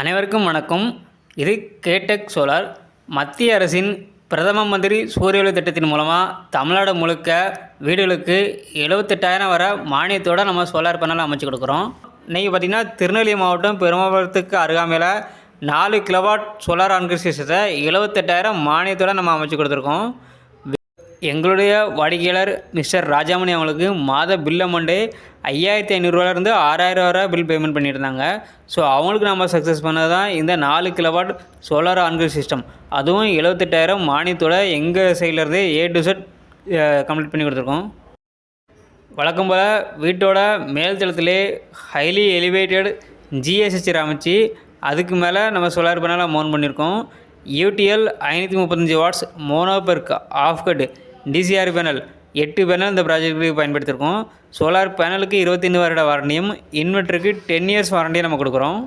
அனைவருக்கும் வணக்கம். இது கேடெக் சோலார். மத்திய அரசின் பிரதம மந்திரி சூரிய ஒளி திட்டத்தின் மூலமாக தமிழ்நாடு முழுக்க வீடுகளுக்கு எழுபத்தெட்டாயிரம் வர மானியத்தோடு நம்ம சோலார் பேனல் அமைச்சு கொடுக்குறோம். இன்றைக்கி பார்த்திங்கன்னா திருநெல்வேலி மாவட்டம் பெருமாபுரத்துக்கு அருகாமையில் நாலு கிலோவாட் சோலார் ஆன்கிரி சிஸ்டத்தை எழுபத்தெட்டாயிரம் மானியத்தோடு நம்ம அமைச்சு கொடுத்துருக்கோம். எங்களுடைய வாடிக்கையாளர் மிஸ்டர் ராஜாமணி அவங்களுக்கு மாத பில் அமௌண்ட்டு ஐயாயிரத்தி ஐநூறுரூவாலேருந்து ஆறாயிரம் வரை பில் பேமெண்ட் பண்ணியிருந்தாங்க. ஸோ அவங்களுக்கு நம்ம சக்ஸஸ் பண்ணது தான் இந்த நாலு கிலோவாட் சோலார் ஆன்கிரி சிஸ்டம் அதுவும் எழுபத்தெட்டாயிரம் மானியத்தோட எங்கள் சைட்லேருந்து ஏ டு செட் கம்ப்ளீட் பண்ணி கொடுத்துருக்கோம். வழக்கம் போல் வீட்டோட மேல் தளத்திலே ஹைலி எலிவேட்டட் ஜிஎஸ்ஹெச் அமைச்சு அதுக்கு மேலே நம்ம சோலார் பேனலாக மோன் பண்ணியிருக்கோம். யூடிஎல் ஐநூற்றி முப்பத்தஞ்சு watts mono half cut half cut DCR panel எட்டு பேனல் இந்த ப்ராஜெக்ட்டுக்கு பயன்படுத்தியிருக்கோம் சோலார் பேனலுக்கு இருபத்தைந்து வருட வாரண்டியும் இன்வெர்ட்டருக்கு டென் இயர்ஸ் வாரண்டியும் நம்ம கொடுக்குறோம்.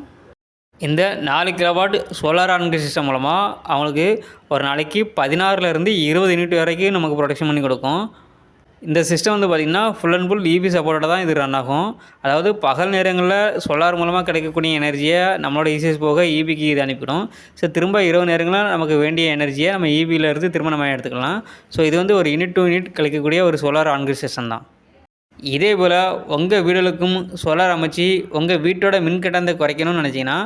இந்த நாலு கிலோவாட் சோலார் ஆன்கு சிஸ்டம் மூலமாக அவங்களுக்கு ஒரு நாளைக்கு பதினாறுலேருந்து இருபது யூனிட் வரைக்கும் நமக்கு ப்ரொடெக்ஷன் பண்ணி கொடுக்கும். இந்த சிஸ்டம் வந்து பார்த்திங்கன்னா ஃபுல் அண்ட் ஃபுல் இபி சப்போர்ட்டோட தான் இது ரன் ஆகும். அதாவது பகல் நேரங்களில் சோலார் மூலமாக கிடைக்கக்கூடிய எனர்ஜியை நம்மளோட இசிஎஸ் போக இபிக்கு இது அனுப்பிடும். ஸோ திரும்ப இரவு நேரங்களில் நமக்கு வேண்டிய எனர்ஜியை நம்ம இபியில் இருந்து திரும்ப நம்ம எடுத்துக்கலாம். ஸோ இது வந்து ஒரு யூனிட் டு யூனிட் கிடைக்கக்கூடிய ஒரு சோலார் ஆன்கிரி சிஸ்டம் தான். இதே போல் உங்கள் வீடுகளுக்கும் சோலார் அமைச்சு உங்கள் வீட்டோட மின்கட்டணத்தை குறைக்கணும்னு நினச்சிங்கன்னா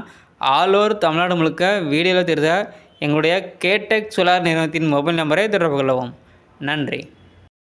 ஆல் ஓவர் தமிழ்நாடு முழுக்க வீடியோவில் தெரிந்த எங்களுடைய கேடெக் சோலார் நிறுவனத்தின் மொபைல் நம்பரை தொடர்பு கொள்ளவும். நன்றி.